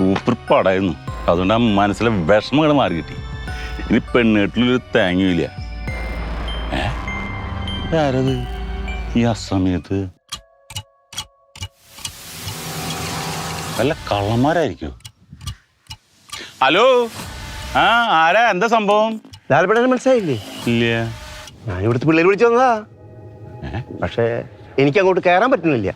Super പടയുന്നു അതുകൊണ്ട് ആ മനസ്സിലെ വിഷമങ്ങൾ മാറി കിട്ടി. ഇനി പെണ്ണേട്ടിലൊരു തേങ്ങയില്ല ആരത് ഈ അസമയത്ത്. വല്ല കള്ളന്മാരായിരിക്കും? ഹലോ? ആ ആരാ? എന്താ സംഭവം? ലാൽപടനെ മനസ്സിലായില്ലേ? ഇല്ല. ഞാൻ ഇവിടുത്തെ പിള്ളേർ വിളിച്ചു വന്നതാ. പക്ഷേ എനിക്ക് അങ്ങോട്ട് കയറാൻ പറ്റുന്നില്ല.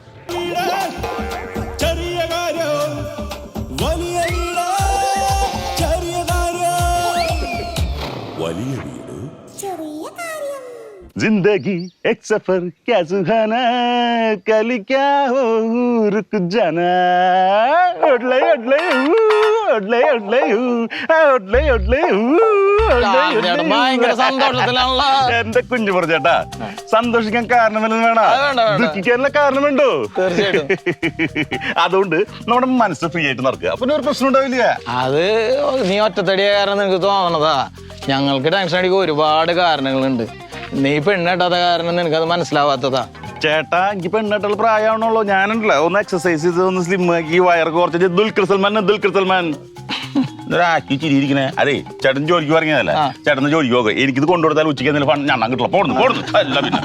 जिंदगी एक सफर क्या सुहाना कल क्या हो रुक जाना ओडले ओडले ऊ, ओडले ओडले ऊ, ആ, ओडले ओडले ऊ, ओडले ചേട്ടൻ ओडले ऊ. ഭയങ്കര സന്തോഷത്തിലാണല്ലോ എന്റെ കുഞ്ഞു പറഞ്ഞേട്ടാ സന്തോഷിക്കാൻ കാരണമല്ലെന്ന് വേണം അത് വേണ്ട, വേണ്ട. ദുഃഖിക്കാനുള്ള കാരണമുണ്ടോ തീർച്ചയായിട്ടും. അതുകൊണ്ട് നമ്മുടെ മനസ്സ് ഫ്രീ ആയിട്ട് നടക്കുക അപ്പൊ ഒരു പ്രശ്നം ഉണ്ടാവില്ല അത് നീ ഒറ്റത്തടിയ കാരണം നിനക്ക് തോന്നണതാ ഞങ്ങൾക്ക് ടെൻഷൻ അടിക്കാൻ ഒരുപാട് കാരണങ്ങളുണ്ട് നീ പെണ്ണെട്ടാത്ത കാരണം നിനക്കത് മനസ്സിലാവാത്തതാ ചേട്ടാ എനിക്ക് പെണ്ണിട്ടുള്ള പ്രായമാണല്ലോ ഞാനുണ്ടല്ലോ ഒന്ന് എക്സസൈസ് ചെയ്ത് ഒന്ന് സ്ലിം ആക്കി വയർ കുറച്ച് ദുൽഖർ സൽമാൻ ദുൽഖർ സൽമാൻ ആക്കി ചിരിയിരിക്കണേ അതെ ചേട്ടൻ ജോലിക്ക് പറഞ്ഞതല്ല. ചേട്ടൻ ജോലിക്ക് പോകെ എനിക്കിത് കൊണ്ടുകൊടുത്താൽ ഉച്ചയ്ക്ക് എന്തെങ്കിലും ഫണ്ട് ഞാൻ കിട്ടില്ല പോടുന്നു പോടുന്നു അല്ല പിന്നെ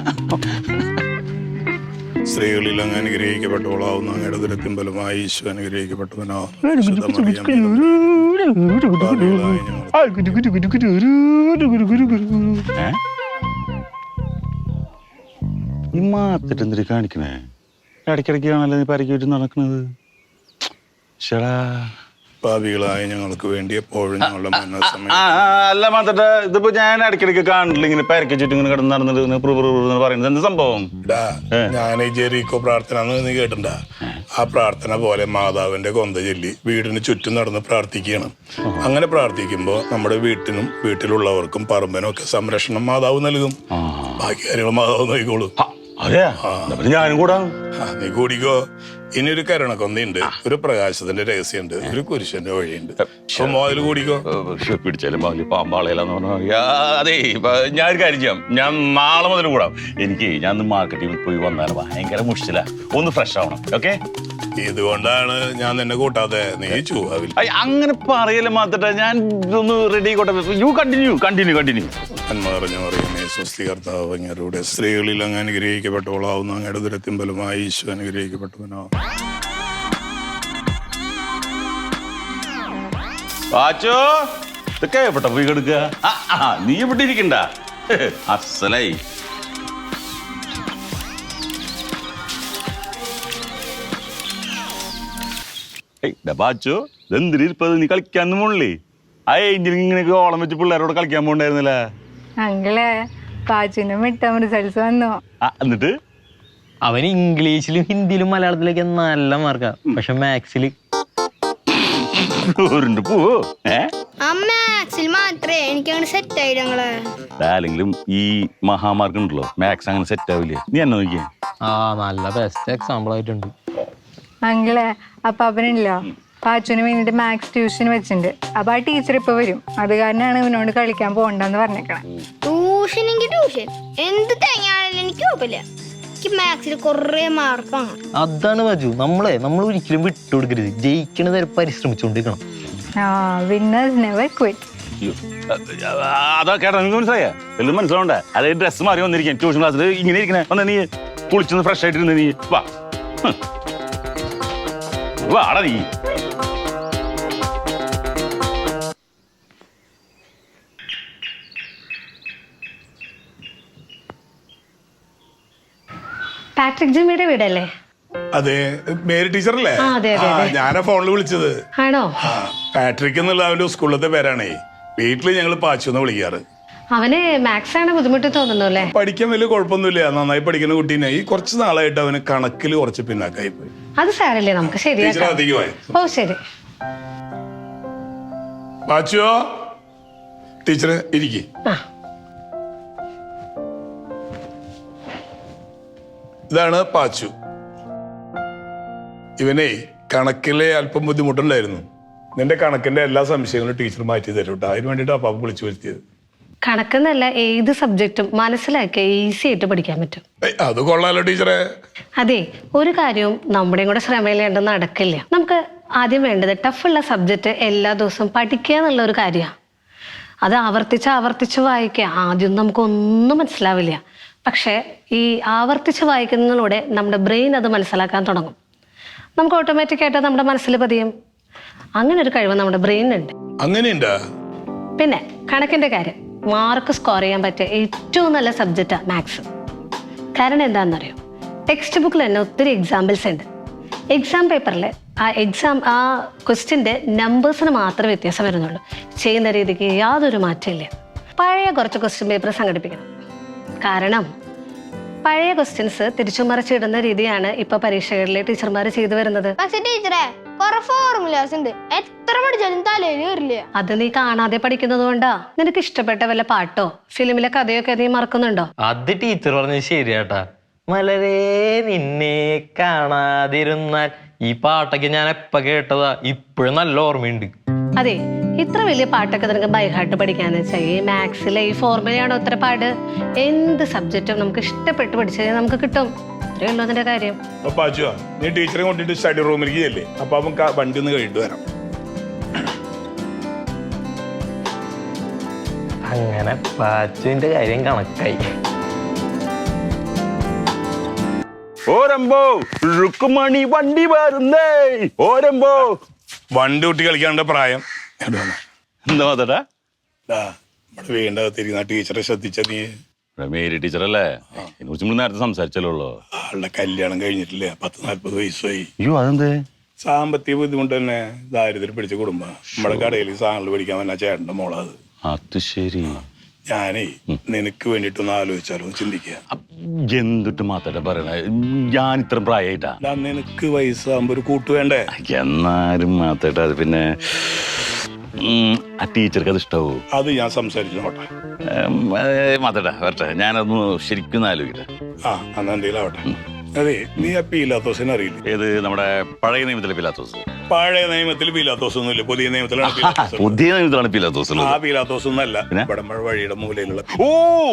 സ്ത്രീകളിൽ അങ്ങ് അനുഗ്രഹിക്കപ്പെട്ടവളാവുന്ന അങ്ങയുടെ ദുരത്തിമ്പലമായി ഈശോ അനുഗ്രഹിക്കപ്പെട്ടവനോ ഏ? ഈ മാത്തിട്ട് കാണിക്കണേ? ഇടയ്ക്കിടയ്ക്ക് ആണല്ലോ നീ പരക്കി നടക്കണത്. ചേടാ ഭാവികളായ ഞങ്ങൾക്ക് വേണ്ടി എപ്പോഴും ഞങ്ങളുടെ അല്ല മാത്തട്ടെ ഇതിപ്പോ ഞാൻ ഇടയ്ക്കിടയ്ക്ക് കാണില്ല ഇങ്ങനെ പരക്കി ചുറ്റും ഇങ്ങനെ കിടന്ന് നടന്നിട്ട് പറയുന്നത്. എന്ത് സംഭവം? ഞാൻ ഈ ജെറീക്കോ പ്രാർത്ഥന നീ കേട്ടിട്ടുണ്ടാ ആ പ്രാർത്ഥന പോലെ മാതാവിന്റെ കൊന്ത ചൊല്ലി വീടിന് ചുറ്റും നടന്ന് പ്രാർത്ഥിക്കുകയാണ്. അങ്ങനെ പ്രാർത്ഥിക്കുമ്പോൾ നമ്മുടെ വീട്ടിനും വീട്ടിലുള്ളവർക്കും പറമ്പനും ഒക്കെ സംരക്ഷണം മാതാവ് നൽകും. ബാക്കി കാര്യങ്ങൾ മാതാവ് നൽകിക്കോളും ആ, അതെയാ ഞാനും കൂടാ. നീ കൂടിക്കോ ഇനി ഒരു കരുണക്കൊന്തയുണ്ട്. ഒരു പ്രകാശത്തിന്റെ രഹസ്യമുണ്ട്. ഒരു കുരിശന്റെ വഴിയുണ്ട്. അപ്പൊ മോതിൽ കൂടിക്കോ പിടിച്ചാലും പാകില്ല പാമ്പാളയിലെന്ന് പറഞ്ഞാൽ അതെ ഞാൻ ഒരു കാര്യം ചെയ്യാം. ഞാൻ നാളെ മുതൽ കൂടാം. എനിക്ക് ഞാൻ ഒന്ന് മാർക്കറ്റിൽ പോയി വന്നാൽ ഭയങ്കര മുഷില ഒന്ന് ഫ്രഷ് ആവണം ഓക്കെ ഇതുകൊണ്ടാണ് ഞാൻ നിന്നെ കൂട്ടാതെ നീ ചൂവാവിൽ. അങ്ങനെ പറയൽ മാത്രട്ടെ ഞാൻ ഇതൊന്ന് റെഡി ആയിക്കോട്ടെ. യു കണ്ടിന്യൂ കണ്ടിന്യൂ കണ്ടിന്യൂ പറഞ്ഞു പറയുന്നേ സ്വസ്തി കർത്താവ് അങ്ങരുടെ സ്ത്രീകളിൽ അങ്ങ് അനുഗ്രഹിക്കപ്പെട്ടവളാവുന്ന അങ്ങയുടെ ദുരത്തിമ്പലമായി ഈശോ അനുഗ്രഹിക്കപ്പെട്ടവനോ. വാച്ചോ ഇതൊക്കെ എവിടെ പോയി കെടുക്കുക? നീ ഇവിടെ ഇരിക്കണ്ട. അസലായി ഇതെന്തിരിപ്പത് നീ പോണില്ലേ? ആ എഞ്ചിനിങ് ഇങ്ങനെയൊക്കെ ഓളം വെച്ച് പിള്ളേരോട് കളിക്കാൻ പോണ്ടായിരുന്നില്ലേ അങ്കിളെ പാച്ചുവിന്റെ മിട്ടം റിസൾട്ട്സ് വന്നു. എന്നിട്ട്? അവൻ ഇംഗ്ലീഷിലും ഹിന്ദിയിലും മലയാളത്തിലൊക്കെ നല്ല മാർക്കാ പക്ഷെ മാത്സിൽ. ഉരുണ്ട് പോവോ ഏ? മാത്സിൽ മാത്രമേ എനിക്ക് അങ്ങനെ സെറ്റ് ആയില്ല അല്ലെങ്കിലും ഈ മഹാമാർക്ക് ഉണ്ടല്ലോ മാത്സ് അങ്ങനെ സെറ്റ് ആവില്ലേ? നീ എന്നെ നോക്കിയേ? ആ നല്ല ബെസ്റ്റ് എക്സാമ്പിൾ ആയിട്ടുണ്ട്. അങ്കിളെ അപ്പൊ അവനില്ലോ. പാച്ചുവിന് വേണ്ടിട്ട് മാത്സ് ട്യൂഷൻ വെച്ചിട്ടുണ്ട്. അപ്പൊ ആ ടീച്ചർ ഇപ്പൊ വരും. അത് കാരണമാണ് ഇവനോട് കളിക്കാൻ പോകണ്ടെന്ന് പറഞ്ഞേക്കണേ. ട്യൂഷൻ എങ്കിൽ ട്യൂഷൻ എന്ത് തേങ്ങയാണെങ്കിലും എനിക്ക് കുഴപ്പമില്ല. എനിക്ക് മാത്സിൽ കുറേ മാർക്കാണ് അതാണ് മജു നമ്മളെ നമ്മൾ ഒരിക്കലും വിട്ടുകൊടുക്കരുത്. ജയിക്കണ വരെ പരിശ്രമിച്ചുകൊണ്ടിരിക്കണം വിന്നേഴ്സ് നെവർ ക്വിറ്റ് അയ്യോ. അ- അതാ കേട്ടോ നിങ്ങൾക്ക് മനസ്സിലായ? എല്ലാം മനസ്സിലാവണ്ടേ? അതായത് ഡ്രസ്സ് മാറി വന്നിരിക്കാൻ ട്യൂഷൻ ക്ലാസ്സിൽ ഇങ്ങനെ ഇരിക്കണേ. വന്ന നീ കുളിച്ചൊന്ന് ഫ്രഷ് ആയിട്ട് ഇരുന്ന് നീ വാ. വാടാ നീ. പാട്രിക് ജിമ്മിയുടെ വീടല്ലേ? അതെ മേരി ടീച്ചറല്ലേ? ആ, ഞാനാ ഫോണിൽ വിളിച്ചത്. ആണോ? ആ, പാട്രിക് എന്നുള്ള അവന്റെ സ്കൂളിലത്തെ പേരാണേ. വീട്ടിൽ ഞങ്ങൾ പാച്ചു എന്ന് വിളിക്കാറ്. അവന് മാത്സ് ആണ് ബുദ്ധിമുട്ട് തോന്നുന്നു അല്ലേ? പഠിക്കാൻ വലിയ കുഴപ്പമൊന്നുമില്ല. നന്നായി പഠിക്കുന്ന കുട്ടീനെ. ഈ കുറച്ച് നാളായിട്ട് അവന് കണക്കിൽ കുറച്ച് പിന്നാക്കായി പോയി. അത് സാരല്ലേ നമുക്ക് ശരി ശരിയാക്കാം ഓ ശരി. പാച്ചുവോ? ടീച്ചറെ ഇരിക്കി. ഇതാണ് പാച്ചു. ഇവനെ കണക്കിലെ അല്പം ബുദ്ധിമുട്ടുണ്ടായിരുന്നു. നിന്റെ കണക്കിന്റെ എല്ലാ സംശയങ്ങളും ടീച്ചർ മാറ്റി തരും കേട്ടോ. അതിന് വേണ്ടിയിട്ട് അപ്പാപ്പ വിളിച്ചു വരുത്തിയത്. കണക്കെന്നല്ല ഏത് സബ്ജക്റ്റും മനസ്സിലാക്കി ഈസി ആയിട്ട് പഠിക്കാൻ പറ്റും. അത് കൊള്ളാലോ ടീച്ചറെ. അതെ ഒരു കാര്യവും നമ്മുടെയും കൂടെ ശ്രമയിലേണ്ട നടക്കില്ല. നമുക്ക് ആദ്യം വേണ്ടത് ടഫുള്ള സബ്ജക്റ്റ് എല്ലാ ദിവസവും പഠിക്കുക എന്നുള്ള ഒരു കാര്യമാണ് അത് ആവർത്തിച്ച് ആവർത്തിച്ച് വായിക്കുക. ആദ്യം നമുക്കൊന്നും മനസ്സിലാവില്ല. പക്ഷേ ഈ ആവർത്തിച്ച് വായിക്കുന്നതിലൂടെ നമ്മുടെ ബ്രെയിൻ അത് മനസ്സിലാക്കാൻ തുടങ്ങും. നമുക്ക് ഓട്ടോമാറ്റിക്കായിട്ട് നമ്മുടെ മനസ്സിൽ പതിയും. അങ്ങനെ ഒരു കഴിവ് നമ്മുടെ ബ്രെയിനുണ്ട് അങ്ങനെയുണ്ട്? പിന്നെ കണക്കിന്റെ കാര്യം. മാർക്ക് സ്കോർ ചെയ്യാൻ പറ്റിയ ഏറ്റവും നല്ല സബ്ജക്റ്റാണ് മാത്സ് കാരണം എന്താണെന്നറിയോ? ടെക്സ്റ്റ് ബുക്കിൽ തന്നെ ഒത്തിരി എക്സാമ്പിൾസ് ഉണ്ട്. എക്സാം പേപ്പറിൽ ആ എക്സാം ആ ക്വസ്റ്റ്യന്റെ നമ്പേഴ്സിന് മാത്രമേ വ്യത്യാസം വരുന്നുള്ളൂ. ചെയ്യുന്ന രീതിക്ക് യാതൊരു മാറ്റമില്ല പഴയ കുറച്ച് ക്വസ്റ്റ്യൻ പേപ്പർ സംഘടിപ്പിക്കണം. കാരണം പഴയ ക്വസ്റ്റ്യൻസ് തിരിച്ചു മറിച്ചിടുന്ന രീതിയാണ് ഇപ്പൊ പരീക്ഷകളിലെ ടീച്ചർമാർ ചെയ്തു വരുന്നത്. പക്ഷെ ടീച്ചറെ കൊറേ ഫോർമുലാസ് ഉണ്ട്. എത്ര പഠിച്ചാലും തലയിൽ കയറില്ല അത് നീ കാണാതെ പഠിക്കുന്നത് കൊണ്ടാ? നിനക്ക് ഇഷ്ടപ്പെട്ട വല്ല പാട്ടോ? ഫിലിമിലെ കഥയൊക്കെ നീ മറക്കുന്നുണ്ടോ? അത് ടീച്ചർ പറഞ്ഞത് ശരിയാട്ടാ. മലരേ നിന്നെ കാണാതിരുന്നാൽ ഈ പാട്ടൊക്കെ ഞാൻ എപ്പ കേട്ടതാ. ഇപ്പോഴും നല്ല ഓർമ്മയുണ്ട്. അതെ ഇത്ര വലിയ പാട്ടൊക്കെ നിനക്ക് ബൈഹാർട്ട് പഠിക്കാന്ന് വെച്ചാൽ ഈ മാത്സിലെ ഈ ഫോർമുലയാണോ ഇത്ര പാട്? എന്ത് സബ്ജക്റ്റും നമുക്ക് ഇഷ്ടപ്പെട്ട് പഠിച്ചു കഴിഞ്ഞാൽ നമുക്ക് കിട്ടും. ഇത്രയേ ഉള്ളൂ അതിന്റെ കാര്യം. അപ്പൊ നീ ടീച്ചറെ കൊണ്ടിട്ട് സ്റ്റഡി റൂമിലേക്ക് ചെല്ലേ. അപ്പൊ അവൻ വണ്ടി ഒന്ന് കഴിഞ്ഞിട്ട് വരാം. അങ്ങനെ പാച്ചുവിന്റെ കാര്യം കണക്കായി. ഓരമ്പോ റുക്കുമണി വണ്ടി വരുന്നേ. ഓരമ്പോ വണ്ടി കുട്ടി കളിക്കാണ്ട പ്രായം. എന്താ മാത്തട്ടാ ദാ, നമ്മുടെ ടീച്ചറെ ശ്രദ്ധിച്ച നീ. മേരി ടീച്ചറല്ലേ? എന്നെ കുറിച്ച് നമ്മൾ നേരത്തെ സംസാരിച്ചല്ലോ ആളുടെ കല്യാണം കഴിഞ്ഞിട്ടില്ല? പത്ത് നാല്പത് വയസ്സായി. അയ്യോ അതെന്തേ? സാമ്പത്തിക ബുദ്ധിമുട്ട് തന്നെ ദാരിദ്ര്യം പിടിച്ച കുടുംബം. നമ്മുടെ കടയിൽ സാധനങ്ങൾ പിടിക്കാൻ വന്ന ചേട്ടന്റെ മോളത് അത് ശരി. ഞാനേ നിനക്ക് വേണ്ടിയിട്ടൊന്ന് ആലോചിച്ചാലോ ചിന്തിക്കുക എന്തിട്ട് മാത്തട്ട പറയണേ? ഞാൻ ഇത്രയും പ്രായമായിട്ടാ നിനക്ക് വയസ്സാകുമ്പോ ഒരു കൂട്ട് വേണ്ടേ? എന്നാലും മാത്രമായിട്ട് അത് പിന്നെ ആ ടീച്ചർക്ക് അത് ഇഷ്ടവും. അത് ഞാൻ സംസാരിച്ചു നോട്ടെ മാത്തട്ട വരട്ടെ. ഞാനൊന്ന് ശരിക്കും ആലോചിക്കട്ടെ. ആ അന്ന് എന്തെങ്കിലും ആവട്ടെ. അതെ നീ ആ പീലാത്തോസിനെ അറിയില്ലേ? ഏത് നമ്മുടെ പഴയ നിയമത്തിലെ പിലാത്തോസ്? പഴയ നിയമത്തിൽ പീലാത്തോസ് ഒന്നുമില്ല പുതിയ നിയമത്തിലാണ് പീലാത്തോസ് ഉള്ളത്. പുതിയ നിയമത്തിലാണ് പിലാത്തോസ് ആ പിലാത്തോസ് ഒന്നല്ല പിന്നെ? വടമഴ വഴിയുടെ മൂലയിലുള്ള ഓ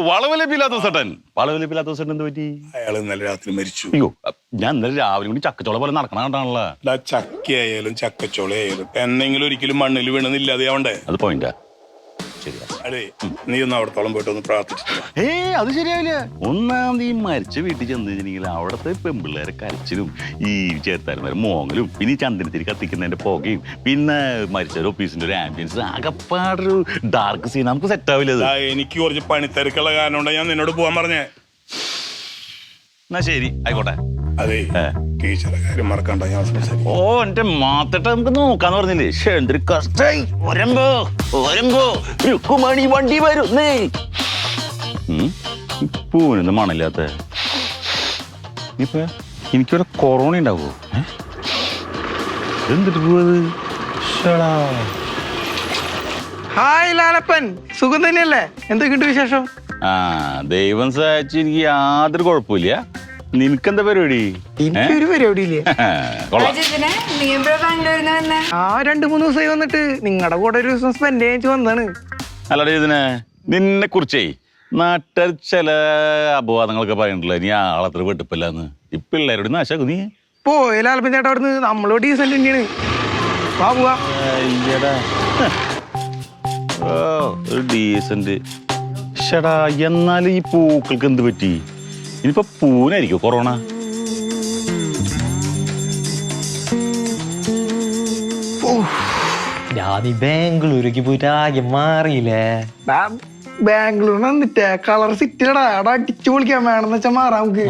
വളവിലെ പിലാത്തോസ് ഏട്ടൻ വളവിലെ പിലാത്തോസ് ഏട്ടൻ എന്ത് പറ്റി? അയാൾ ഇന്നലെ രാത്രി മരിച്ചു. അയ്യോ ഞാൻ ഇന്നലെ രാവിലെ കൂടി ചക്കച്ചോള പോലെ നടക്കണ കണ്ടാണല്ലോ. ദാ ചക്കയായാലും ചക്കച്ചോളയായാലും എന്നെങ്കിലും ഒരിക്കലും മണ്ണിൽ വീണെന്നില്ലാതെ അവണ്ടേ അത് പോയിന്റാ ശരിയാ. അതെ നീ ഒന്ന് അവിടത്തോളം പോയിട്ട് ഒന്ന് പ്രാർത്ഥിച്ചിട്ട് ഏ അത് ശരിയാവില്ല. ഒന്നാമത് ഈ മരിച്ച വീട്ടിൽ ചെന്ന് കഴിഞ്ഞെങ്കിൽ അവിടുത്തെ പെമ്പിള്ളേരെ കരച്ചിലും ഈ ചേർത്താരുമാരെ മോങ്ങലും പിന്നെ ഈ ചന്ദനത്തിരി കത്തിക്കുന്നതിന്റെ പുകയും പിന്നെ മരിച്ച ഓഫീസിന്റെ ഒരു ആംബിയൻസ് ആകെപ്പാടൊരു ഡാർക്ക് സീൻ നമുക്ക് സെറ്റ് ആവില്ല അത് എനിക്ക് കുറച്ച് പണിത്തിരക്കുള്ള കാരണം കൊണ്ടാ ഞാൻ നിന്നോട് പോവാൻ പറഞ്ഞേ. എന്നാ ശരി ആയിക്കോട്ടെ. അതെ. ടീച്ചറെ കാര്യം മറക്കണ്ട ഞാൻ സംസാരിക്കും. ഓ എന്റെ മാത്തട്ട നമുക്ക് നോക്കാന്ന് പറഞ്ഞില്ലേ? ശ്ശെ, എന്തൊരു കഷ്ടായി ഒരമ്പോ ഒരമ്പോ രുക്കുമണി വണ്ടി വരുന്നേ. പൂവിനൊന്നും മണമില്ലാത്ത. ഇപ്പൊ എനിക്കിവിടെ കൊറോണ ഉണ്ടാവോ? ഏ? എന്തിട്ട് പോവത് ഹായ് ലാലപ്പൻ സുഖം തന്നെയല്ലേ? എന്തൊക്കെയുണ്ട് വിശേഷം? ആ ദൈവം സഹായിച്ച് എനിക്ക് യാതൊരു കുഴപ്പമില്ല നിനക്കെന്താ പരിപാടി? എനിക്കൊരു പരിപാടി ഇല്ലേ കൊള്ളാം. നീ എപ്പോഴാ ബാംഗ്ലൂരിൽ വന്നേ? ആ രണ്ട് മൂന്ന് ദിവസമായി വന്നിട്ട് നിങ്ങളുടെ കൂടെ ഒരു ദിവസം സ്പെൻഡ് ചെയ്യാൻ വന്നാണ് അല്ലടേ ഇതിനെ നിന്നെ കുറിച്ചേ നാട്ടുകാർ ചില അപവാദങ്ങളൊക്കെ പറയുന്നുണ്ടല്ലോ നീ ആളത്ര വെട്ടിപ്പില്ലാന്ന്. ഈ പിള്ളേരോട് നാശാക്കും നീ. പോയ ലാലപ്പൻ ചേട്ടാ അവിടുന്ന് നമ്മളോട് ഡീസന്റ് തന്നെയാണ്. വാ പോവാ. അയ്യടാ. ഓ ഒരു ഡീസന്റ് ഷടാ എന്നാലും ഈ പൂക്കൾക്ക് എന്ത് പറ്റി? ഇനിയിപ്പോ പൂനായിരിക്കും കൊറോണ? ഈ ബാംഗ്ലൂരേക്ക് പോയിട്ട് ആകെ മാറിയില്ലേ? ബാംഗ്ലൂർ വന്നിട്ടേ കളർ സിറ്റിയിലടാ. അവിടെ അടിച്ചു പൊളിക്കാൻ വേണമെന്ന് വെച്ചാൽ മാറാം നമുക്ക്.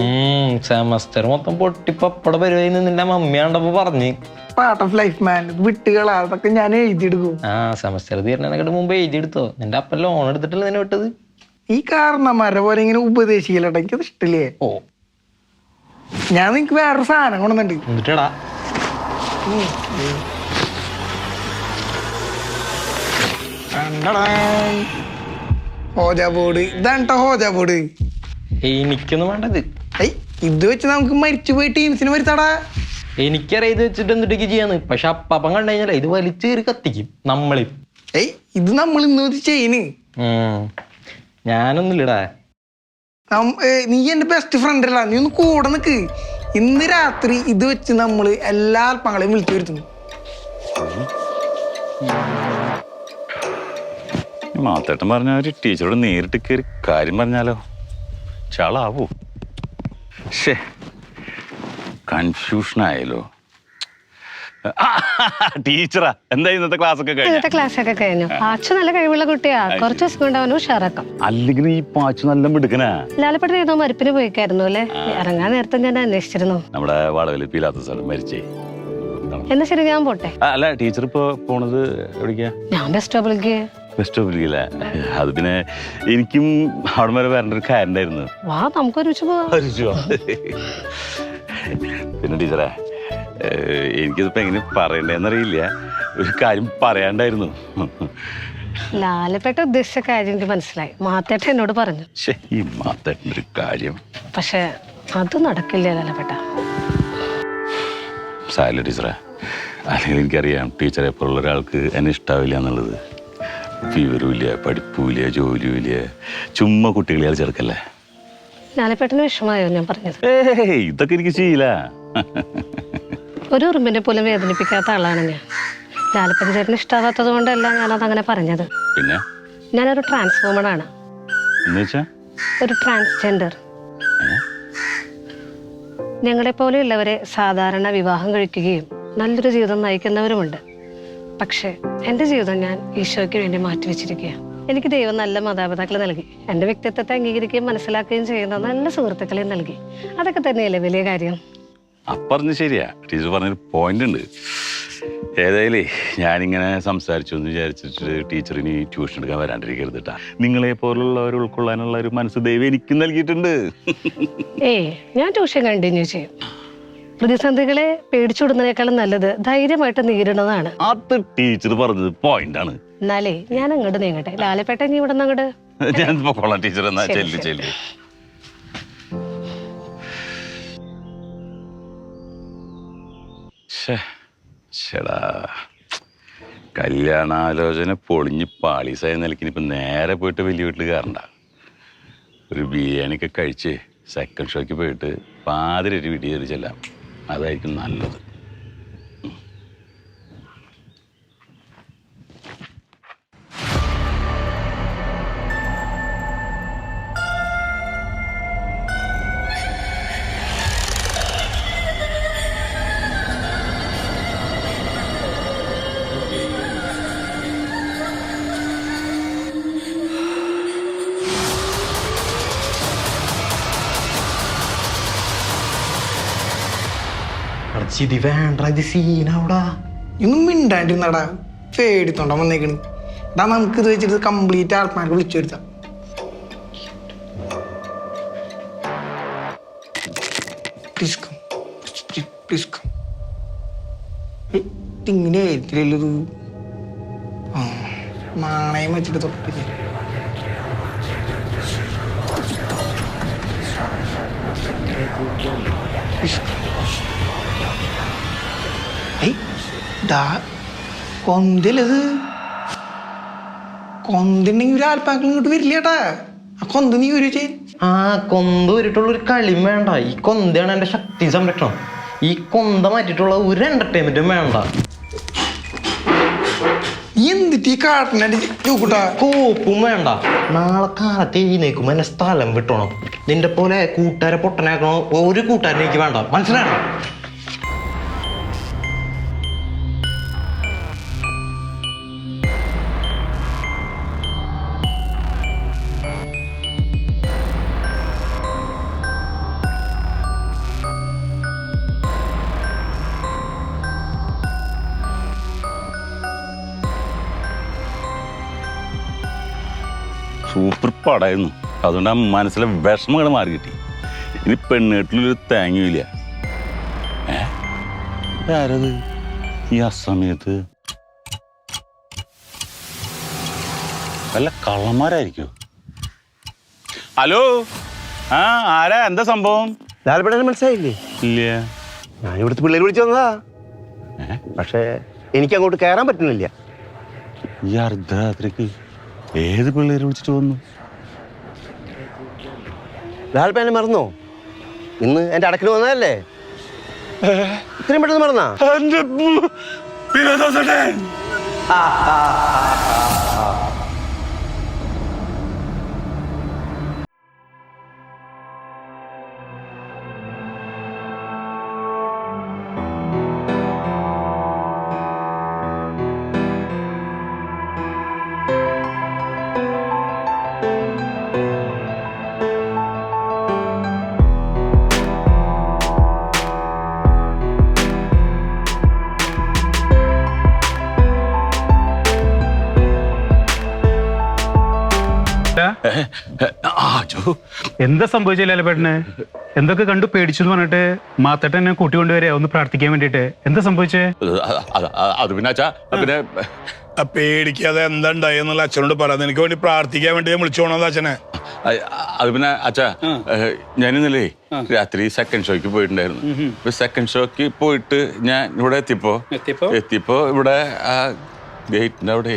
സെമസ്റ്റർ മൊത്തം പൊട്ടി പപ്പട പരിപാടി നിന്റെ മമ്മിയാണ്ടപ്പോ പറഞ്ഞ്. പാർട്ട് ഓഫ് ലൈഫ് മാൻ വിട്ടുകളാ. അതൊക്കെ ഞാൻ എഴുതിയെടുക്കും. ആ സെമസ്റ്റർ തീരണേക്കാട്ട് മുമ്പ് എഴുതിയെടുത്തോ. നിന്റെ അപ്പൻ ലോൺ എടുത്തിട്ടല്ലേ നിന്നെ വിട്ടത്? ഈ കാരണന്മാരെ പോലെ ഇങ്ങനെ ഉപദേശിക്കലട്ടെ? എനിക്കത് ഇഷ്ടല്ലേ? ഓ. ഞാൻ നിനക്ക് വേറെ സാധനം കൊണ്ടുവന്നിട്ടുണ്ട്. എന്നിട്ടടാ. ഹോജാ ബോർഡ്. ഇതാണ് ട്ടോ ഹോജാ ബോർഡ്. എനിക്കൊന്നും വേണ്ടത്. ഏയ് ഇത് വെച്ച് നമുക്ക് മരിച്ചു പോയി ടീംസിന് വരുത്താടാ. എനിക്കറിയാം ഇത് വെച്ചിട്ട് എന്തിട്ടേക്ക് ചെയ്യാന്ന്. പക്ഷെ അപ്പം കണ്ടു കഴിഞ്ഞാൽ ഇത് വലിച്ചേറി കത്തിക്കും നമ്മളെ ഏയ് ഇത് നമ്മൾ ഇന്ന് ഇത് ചെയ്യണ് ഞാനൊന്നുമില്ലടാ. നീ എന്റെ ബെസ്റ്റ് ഫ്രണ്ട് അല്ല. നീ ഒന്ന് കൂടെ നിക്ക്. ഇന്ന് രാത്രി ഇത് വെച്ച് നമ്മൾ എല്ലാ അല്പങ്ങളെയും വിളിച്ചു വരുത്തുന്നു. മാത്തേട്ടൻ പറഞ്ഞ ഒരു ടീച്ചറോട് നേരിട്ട് കയറി കാര്യം പറഞ്ഞാലോ? ചളാവൂ. ഷേ കൺഫ്യൂഷൻ ആയല്ലോ. ടീച്ചറാ. എന്താ ഇന്നത്തെ ക്ലാസ് ഒക്കെ ഇന്നത്തെ ക്ലാസ് ഒക്കെ കഴിഞ്ഞു പാച്ചു നല്ല കഴിവുള്ള കുട്ടിയാ. കുറച്ച് ദിവസം കൊണ്ട് അവന് ഉഷാറാക്കാം. അല്ലെങ്കിൽ ഈ പാച്ചു നല്ല മിടുക്കനാ. ലാലപ്പെട്ട ഏതോ മരപ്പിന് പോയിക്കായിരുന്നു അല്ലേ? ഇറങ്ങാൻ നേരത്തെ ഞാൻ അന്വേഷിച്ചിരുന്നു. നമ്മുടെ വളവിൽ പീലാത്ത സ്ഥലം മരിച്ചേ. എന്നാ ശരി ഞാൻ പോട്ടെ. അല്ല ടീച്ചർ ഇപ്പൊ പോണത് എവിടേക്കാ? ഞാൻ ബസ് സ്റ്റോപ്പിലേക്ക്. ബെസ്റ്റ് ഓഫ് അത് പിന്നെ എനിക്കും അവിടെ വരെ വരേണ്ട ഒരു കാര്യം ഉണ്ടായിരുന്നു. വാ നമുക്ക് ഒരുമിച്ച് പോവാം. പിന്നെ ടീച്ചറെ എനിക്കിതിപ്പോ എങ്ങനെ പറയണ്ടേന്നറിയില്ല. ഒരു കാര്യം പറയാണ്ടായിരുന്നു. ലാലപ്പെട്ട ഉദ്ദേശിച്ച കാര്യം എനിക്ക് മനസ്സിലായി. മാത്തേട്ട എന്നോട് പറഞ്ഞു. മാത്തേട്ടന്റെ ഒരു കാര്യം. പക്ഷെ അത് നടക്കില്ല ലാലപ്പെട്ട. സാല ടീച്ചറെ അല്ലെങ്കിൽ എനിക്കറിയാം ടീച്ചറെ പോലുള്ള ഒരാൾക്ക് എന്നെ ഇഷ്ടാവില്ല എന്നുള്ളത്. വിവരമില്ല പഠിപ്പുമില്ല ജോലിയുമില്ല. ചുമ്മാ കുട്ടികളെ ചേർക്കല്ലേ? ലാലപ്പേട്ടന് വിഷമായോ ഞാൻ പറഞ്ഞത്? ഏയ് ഇതൊക്കെ എനിക്ക് ചെയ്യില്ല ഒരു ഉറുമ്പിനെ പോലും വേദനിപ്പിക്കാത്ത ആളാണ് ഞാൻ. ലാലപ്പൻ ചേട്ടന് ഇഷ്ടാവാത്തത് കൊണ്ടല്ല ഞാനത് അങ്ങനെ പറഞ്ഞത്. പിന്നെ? ഞാനൊരു ട്രാൻസ്ഫോമർ ആണ്. ഒരു ട്രാൻസ്ജെൻഡർ ഞങ്ങളെ പോലെയുള്ളവരെ സാധാരണ വിവാഹം കഴിക്കുകയും നല്ലൊരു ജീവിതം നയിക്കുന്നവരുമുണ്ട്. പക്ഷേ എന്റെ ജീവിതം ഞാൻ ഈശോയ്ക്ക് വേണ്ടി മാറ്റിവെച്ചിരിക്കുകയാണ് എനിക്ക് ദൈവം നല്ല മാതാപിതാക്കൾ നൽകി. എന്റെ വ്യക്തിത്വത്തെ അംഗീകരിക്കുകയും മനസ്സിലാക്കുകയും ചെയ്യുന്ന നല്ല സുഹൃത്തുക്കളെയും നൽകി. അതൊക്കെ തന്നെയല്ലേ വലിയ കാര്യം? അപ്പറഞ്ഞ് ശരിയാ. ടീച്ചർ പറഞ്ഞൊരു പോയിന്റ് ഉണ്ട്. ഏതായാലേ ഞാനിങ്ങനെ സംസാരിച്ചു എന്ന് വിചാരിച്ചിട്ട് ടീച്ചർ ഇനി ട്യൂഷൻ എടുക്കാൻ വരാണ്ടിരിക്കരുത് കേട്ടാ നിങ്ങളെ പോലുള്ളവർ ഉൾക്കൊള്ളാനുള്ള ഒരു മനസ്സ് ദൈവം എനിക്ക് നൽകിയിട്ടുണ്ട്. ഏ ഞാൻ ട്യൂഷൻ കണ്ടിന്യൂ ചെയ്യും. പ്രതിസന്ധികളെ പേടിച്ചുവിടുന്നതിനേക്കാളും നല്ലത് ധൈര്യമായിട്ട് നേരിടുന്നതാണ്. അത് ടീച്ചർ പറഞ്ഞത് പോയിന്റ് ആണ്. എന്നാലേ ഞാൻ അങ്ങോട്ട് നീങ്ങട്ടെ. ലാലപ്പേട്ട നീ ഇവിടെ നിന്ന് അങ്ങോട്ട്? ഞാൻ പൊക്കോളാം ടീച്ചർ എന്നാ ചെല്ലു ചെല്ലു. കല്യാണാലോചന പൊളിഞ്ഞ് പാളീസായ നിലയ്ക്ക് ഇപ്പം നേരെ പോയിട്ട് വലിയ വീട്ടിൽ കയറണ്ട ഒരു ബിരിയാണിയൊക്കെ കഴിച്ച് സെക്കൻഡ് ഷോയ്ക്ക് പോയിട്ട് പാതിരൊരു വീട്ടിൽ കയറി ചെല്ലാം. അതായിരിക്കും നല്ലത്. ഇത് വേണ്ട ഇത് സീനാവടാ ഇന്നും മിണ്ടാണ്ടിരുന്നടാ. പേടിത്തോണ്ടാ വന്നേക്കണ്. എടാ നമുക്ക് ഇത് വെച്ചിട്ട് കംപ്ലീറ്റ് ആൾക്കാർക്ക് വിളിച്ചു വരുത്താം. പ്ലീസ് കം പ്ലീസ് കം ഇങ്ങനെ ആയിരിക്കില്ലല്ലോ ഇത്. ആ വെച്ചിട്ട് തൊട്ടില്ല. ദാ കൊന്തില്ലത് കൊന്തിണ്ടെങ്കി ഒരു ആൽപ്പാക്കൾ ഇങ്ങോട്ട് വരില്ല ചേട്ടാ ആ കൊന്ത് നീ ഒരു ചേ ആ കൊന്ത് വരിട്ടുള്ള ഒരു കളിയും വേണ്ട. ഈ കൊന്തയാണ് എന്റെ ശക്തി സംരക്ഷണം. ഈ കൊന്ത മാറ്റിട്ടുള്ള ഒരു എന്റർടൈൻമെന്റും വേണ്ട. നീ എന്തിട്ട് ഈ കാട്ടിനടി നോക്കൂട്ടാ കോപ്പും വേണ്ട. നാളെ കാലത്ത് എഴുന്നേക്കുമ്പോ എന്നെ സ്ഥലം വിട്ടോണം. നിന്റെ പോലെ കൂട്ടുകാരെ പൊട്ടനാക്കണോ? ഒരു കൂട്ടുകാരനെ എനിക്ക് വേണ്ട. മനസ്സിലായോ? സൂപ്പർ പടായിരുന്നു അതുകൊണ്ട് ആ മനസ്സിലെ വിഷമങ്ങൾ മാറി കിട്ടി. ഇനി പെണ്ണേട്ടിലൊരു തേങ്ങയില്ല ഏരത് ഈ അസമയത്ത്. വല്ല കള്ളന്മാരായിരിക്കോ? ഹലോ? ആ ആരാ? എന്താ സംഭവം? ലാൽപ്പേട്ടനെ മനസ്സിലായില്ലേ? ഇല്ല. ഞാൻ ഇവിടുത്തെ പിള്ളേർ വിളിച്ചു വന്നതാ. പക്ഷേ എനിക്ക് അങ്ങോട്ട് കയറാൻ പറ്റുന്നില്ല. ഈ അർദ്ധരാത്രിക്ക് ഏത് പിള്ളേരെ വിളിച്ചിട്ട് വന്നു? ലാൽപ്പേനെ മറന്നോ? ഇന്ന് എന്റെ അടക്കിന് വന്നതല്ലേ? ഇത്രയും പെട്ടെന്ന് മറന്നാ? എന്താ സംഭവിച്ചില്ല ലാലപ്പേട്ടന് എന്തൊക്കെ കണ്ടു പേടിച്ചു എന്ന് പറഞ്ഞിട്ട് മാത്തട്ടൻ എന്നെ കൂട്ടിക്കൊണ്ടുവരെ ഒന്ന് പ്രാർത്ഥിക്കാൻ വേണ്ടിട്ട് എന്താ സംഭവിച്ചേ? അത് പിന്നെ അച്ഛാ പിന്നെ പേടിക്കാതെ എന്താ ഉണ്ടായെന്നുള്ള അച്ഛനോട് പറയാം. എനിക്ക് വേണ്ടി പ്രാർത്ഥിക്കാൻ വേണ്ടി ഞാൻ വിളിച്ചു പോണത് അച്ഛനെ. അത് പിന്നെ അച്ഛാ ഞാൻ ഇന്നലെ രാത്രി സെക്കൻഡ് ഷോയ്ക്ക് പോയിട്ടുണ്ടായിരുന്നു. സെക്കൻഡ് ഷോക്ക് പോയിട്ട് ഞാൻ ഇവിടെ എത്തിപ്പോ എത്തിപ്പോ ഇവിടെ ആ ഗേറ്റിന്റെ അവിടെ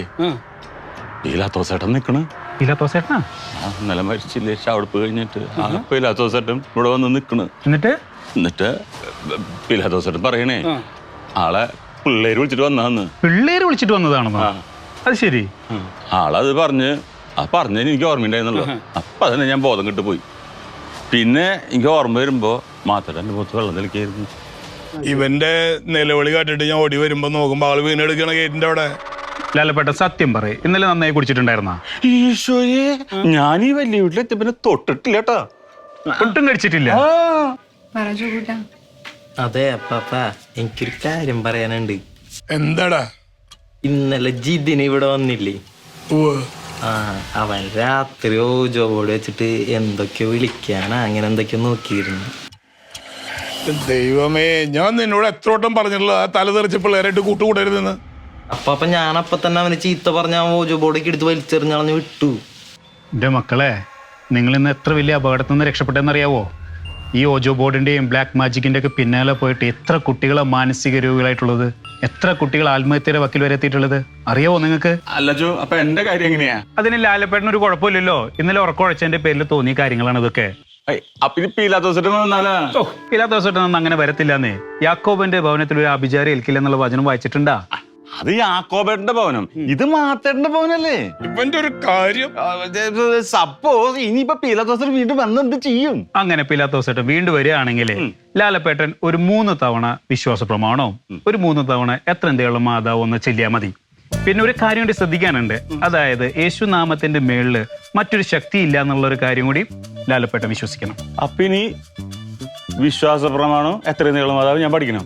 ഈ ലാത്തോസേട്ടൻ നിക്കണ്. ഇല്ലാത്തോസേട്ടനാ? ആ ഇന്നലെ മരിച്ചില്ലേ ചവിടുപ്പ് കഴിഞ്ഞിട്ട്. ആ ഇല്ലാത്തോസേട്ടൻ ഇവിടെ വന്ന് നിക്കണ്. എന്നിട്ട്? എന്നിട്ട് ഇല്ലാത്തോസേട്ടൻ പറയണേ ആളെ പിള്ളേര് വിളിച്ചിട്ട് വന്നാന്ന്. പിള്ളേര് വിളിച്ചിട്ട് വന്നതാണെന്നോ? അത് ശരി. ആളത് പറഞ്ഞ് ആ പറഞ്ഞതിന് എനിക്ക് ഓർമ്മയുണ്ടായിരുന്നല്ലോ. അപ്പൊ അതന്നെ ഞാൻ ബോധം കിട്ടു പോയി. പിന്നെ എനിക്ക് ഓർമ്മ വരുമ്പോ മാത്രം എന്റെ മുഖത്ത് വെള്ളം തെളിക്കായിരുന്നു. ഇവന്റെ നിലവിളി കാട്ടിട്ട് ഞാൻ ഓടി വരുമ്പോ നോക്കുമ്പോ ആൾ വീണെടുക്കണ ഗേറ്റിന്റെ അവിടെ. ലാലപ്പേട്ട സത്യം പറ ഇന്നലെ നന്നായി കുടിച്ചിട്ടുണ്ടായിരുന്ന? ഈശോയെ ഞാൻ ഈ വലിയ വീട്ടിലെത്തിയപ്പോ തൊട്ടിട്ടില്ല കേട്ടോ ഒട്ടും കഴിച്ചിട്ടില്ല. അതെ അപ്പാപ്പ എനിക്കൊരു കാര്യം പറയാനുണ്ട്. എന്താടാ? ഇന്നലെ ജിതിന് ഇവിടെ വന്നില്ലേ. ആ അവൻ രാത്രി ഓജോട് വെച്ചിട്ട് എന്തൊക്കെയോ വിളിക്കാനാ അങ്ങനെ എന്തൊക്കെയോ നോക്കിയിരുന്നു. ദൈവമേ ഞാൻ നിന്നോട് എത്രോട്ടം പറഞ്ഞിട്ടുള്ള തലതെറിച്ച് പിള്ളേരായിട്ട് തെറിച്ച പിള്ളേരായിട്ട് അപ്പൊ ഞാൻ ഞാനപ്പ തന്നെ അവന് ചീത്ത പറഞ്ഞ ഓജോ ബോർഡേക്ക് എടുത്ത് വലിച്ചെറിഞ്ഞളഞ്ഞ് വിട്ടു. എന്റെ മക്കളെ നിങ്ങൾ ഇന്ന് എത്ര വലിയ അപകടത്തിൽ നിന്ന് രക്ഷപ്പെട്ടെന്നറിയാവോ? ഈ ഓജോ ബോർഡിന്റെയും ബ്ലാക്ക് മാജിക്കിന്റെ ഒക്കെ പിന്നാലെ പോയിട്ട് എത്ര കുട്ടികളെ മാനസിക രോഗികളായിട്ടുള്ളത്? എത്ര കുട്ടികൾ ആത്മഹത്യയുടെ വക്കിൽ വരെ എത്തിയിട്ടുള്ളത്? അറിയാവോ നിങ്ങൾക്ക്? അല്ല ജോ അപ്പൊ എന്റെ കാര്യം എങ്ങനെയാ? അതിന് ലാലപ്പേട്ടന് ഒരു കുഴപ്പമില്ലല്ലോ. ഇന്നലെ ഉറക്കമുഴച്ചതിന്റെ പേരിൽ തോന്നിയ കാര്യങ്ങളാണ് ഇതൊക്കെ. അപ്പൊ ഇല്ലാ ദിവസമായിട്ടൊന്നും അങ്ങനെ വരത്തില്ലാന്നേ. യാക്കോബന്റെ ഭവനത്തിൽ ഒരു അഭിചാരി ഏൽക്കില്ല എന്നുള്ള വചനം വായിച്ചിട്ടുണ്ടാ? അത് യാക്കോബേട്ടന്റെ ഭവനം. ഇത് മാത്തേട്ടന്റെ ഭവനല്ലേ? ഇവന്റെ ഒരു കാര്യം. സപ്പോസ് ഇനിയിപ്പോ പീലാത്തോസ് വീണ്ടും വന്ന് എന്ത് ചെയ്യും. അങ്ങനെ പിലാത്തോസേട്ടൻ വീണ്ടും വരികയാണെങ്കിൽ ലാലപ്പേട്ടൻ ഒരു മൂന്ന് തവണ വിശ്വാസ പ്രമാണവും ഒരു മൂന്ന് തവണ എത്ര എന്തെങ്കിലും മാതാവും ഒന്ന് ചെല്ലിയാൽ മതി. പിന്നെ ഒരു കാര്യം കൂടി ശ്രദ്ധിക്കാനുണ്ട്. അതായത് യേശുനാമത്തിന്റെ മേളിൽ മറ്റൊരു ശക്തി ഇല്ല എന്നുള്ള ഒരു കാര്യം കൂടി ലാലപ്പേട്ടൻ വിശ്വസിക്കണം. അപ്പൊ ഇനി വിശ്വാസ പ്രമാണം എത്ര നീളം അതാവും ഞാൻ പഠിക്കണം.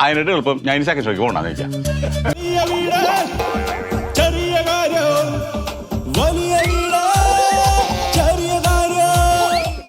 അതിനായിട്ട് എളുപ്പം. ഞാൻ ഇനി സെക്കൻഡ് ഷോയ്ക്ക് പോകണമെന്ന് വെച്ചാൽ